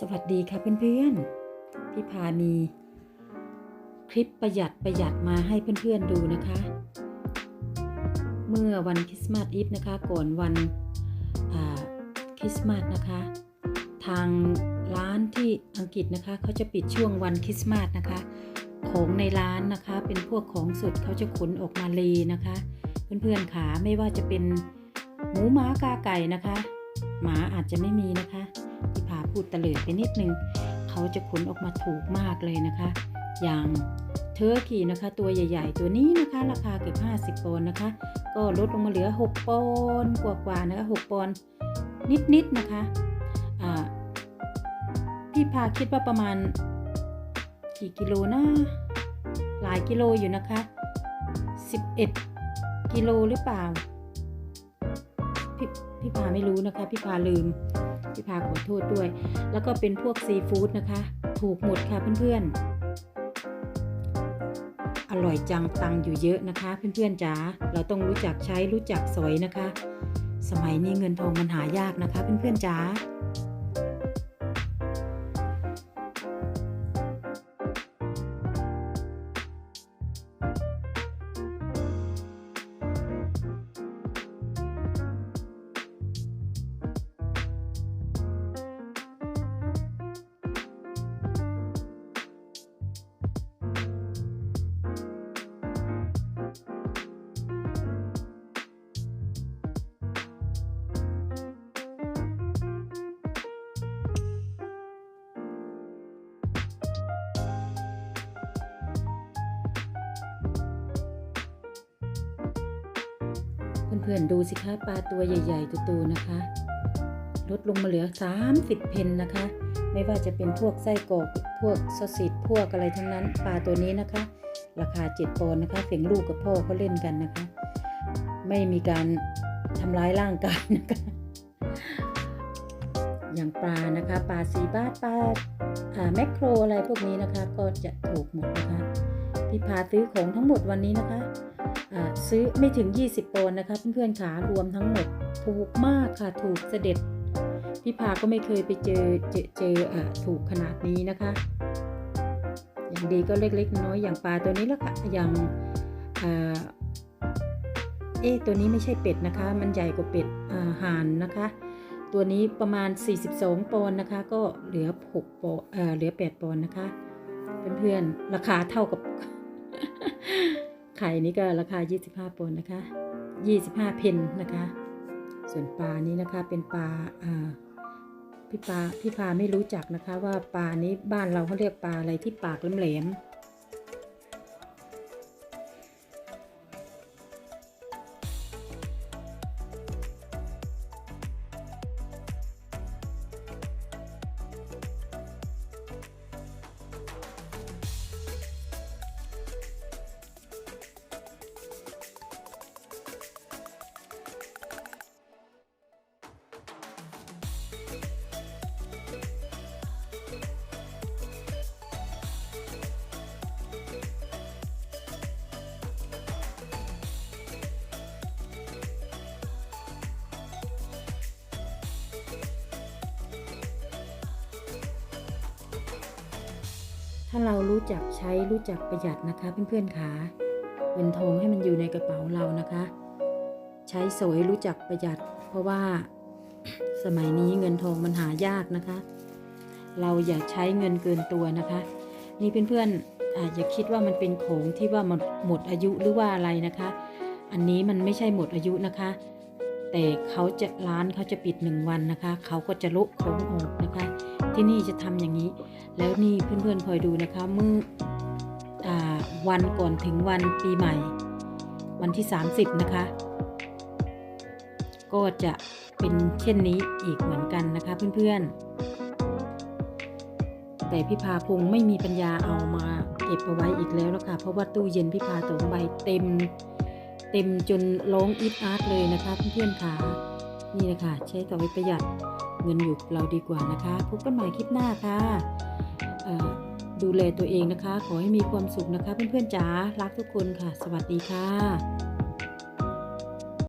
สวัสดีค่ะเพื่อนๆพี่พามี คลิปประหยัดประหยัดมาให้เพื่อนๆดูนะคะ เมื่อวันคริสต์มาสอีฟนะคะ ก่อนวันคริสต์มาสนะคะ ทางร้านที่อังกฤษนะคะเขาจะปิดช่วงวันคริสต์มาสนะคะ ของในร้านนะคะ เป็นพวกของสดเขาจะขนออกมาเลนะคะ เพื่อนๆขาไม่ว่าจะเป็นหมูหมากาไก่นะคะ หมาอาจจะไม่มีนะคะพี่พา พูดตะเลิดไปนิดนึง เขาจะขนออกมาถูกมากเลยนะคะ อย่างเทอร์กีนะคะ ตัวใหญ่ ๆ ตัวนี้นะคะ ราคาเกือบ50 ปอนด์นะคะ ก็ลดลงมาเหลือ 6 ปอนด์กว่าๆนะคะ6ปอนด์นิดๆนะคะพี่พาคิดว่าประมาณกี่กิโลนะหลายกิโลอยู่นะคะ 11 กิโลหรือเปล่า พี่พี่พาไม่รู้นะคะ พี่พาลืม พี่พาขอโทษด้วย แล้วก็เป็นพวกซีฟู้ดนะคะ ถูกหมดค่ะเพื่อนๆ อร่อยจังตังอยู่เยอะนะคะ เพื่อนๆจ๋าเราต้องรู้จักใช้รู้จักสอยนะคะ สมัยนี้เงินทองมันหายากนะคะ เพื่อนๆจ๋า เพื่อนๆดูสิคะปลาตัวใหญ่ๆตัวๆนะคะ ลดลงมาเหลือ 30 เพนนะคะ ไม่ว่าจะเป็นพวกไส้กรอกพวกซอสซิสพวกอะไรทั้งนั้น ปลาตัวนี้นะคะ ราคา7ปอนด์นะคะ เสียงลูกกับพ่อเขาเล่นกันนะคะ ไม่มีการทำร้ายร่างกายนะคะ อย่างปลานะคะ ปลาสีบาทปลาแมคโครอะไรพวกนี้นะคะ ก็จะถูกหมดนะคะพี่พาซื้อของทั้งหมดวันนี้นะคะซื้อไม่ถึง 20 ปอนด์นะคะ เพื่อนๆขารวมทั้งหมดถูกมากค่ะถูกเสด็จพี่พาก็ไม่เคยไปเจอเจอเจออถูกขนาดนี้นะคะ อย่างดีก็เล็กๆน้อยๆอย่างปลาตัวนี้แล้วค่ะอย่างอเอ๊ตัวนี้ไม่ใช่เป็ดนะคะ มันใหญ่กว่าเป็ดอาห่านนะคะ ตัวนี้ประมาณ 42 ปอนด์นะคะ ก็เหลือ6ปอนด์เออเหลือ 8 ปอนด์นะคะ เพื่อนๆ ราคาเท่ากับ ไข่นี้ก็ราคา 25 ปอนด์นะคะ 25 เพนนะคะ ส่วนปลานี้นะคะเป็นปลาอ่าพี่ปลาพี่พาไม่รู้จักนะคะ ว่าปลานี้บ้านเราเขาเรียกปลาอะไรที่ปากแหลมๆ ถ้าเรารู้จักใช้รู้จักประหยัดนะคะเพื่อนๆขาเงินทองให้มันอยู่ในกระเป๋าเรานะคะ ใช้สวยรู้จักประหยัด เพราะว่าสมัยนี้เงินทองมันหายากนะคะ เราอย่าใช้เงินเกินตัวนะคะ นี่เพื่อนๆอาจจะคิดว่ามันเป็นของที่ว่าหมดหมดอายุหรือว่าอะไรนะคะ อันนี้มันไม่ใช่หมดอายุนะคะ แต่เขาจะร้านเขาจะปิดหนึ่งวันนะคะ เขาก็จะลุกของออกนะคะ ที่นี่จะทำอย่างนี้ แล้วนี่เพื่อนๆคอยดูนะคะเมื่ออวันก่อนถึงวันปีใหม่ วันที่ 30 นะคะ ก็จะเป็นเช่นนี้อีกเหมือนกันนะคะเพื่อนๆ แต่พี่พาคงไม่มีปัญญาเอามาเก็บเอาไว้อีกแล้วแล้วค่ะเพราะว่าตู้เย็นพี่พาสองใบเต็มเต็มจนร้องอีทอาร์ตเลยนะคะเพื่อนๆค่ะนี่นะคะใช้ต่อไปประหยัด เงินอยู่กับเราดีกว่านะคะ พบกันใหม่คลิปหน้าค่ะเอ่อดูแลตัวเองนะคะ ขอให้มีความสุขนะคะ เพื่อนๆจ๋ารักทุกคนค่ะ สวัสดีค่ะ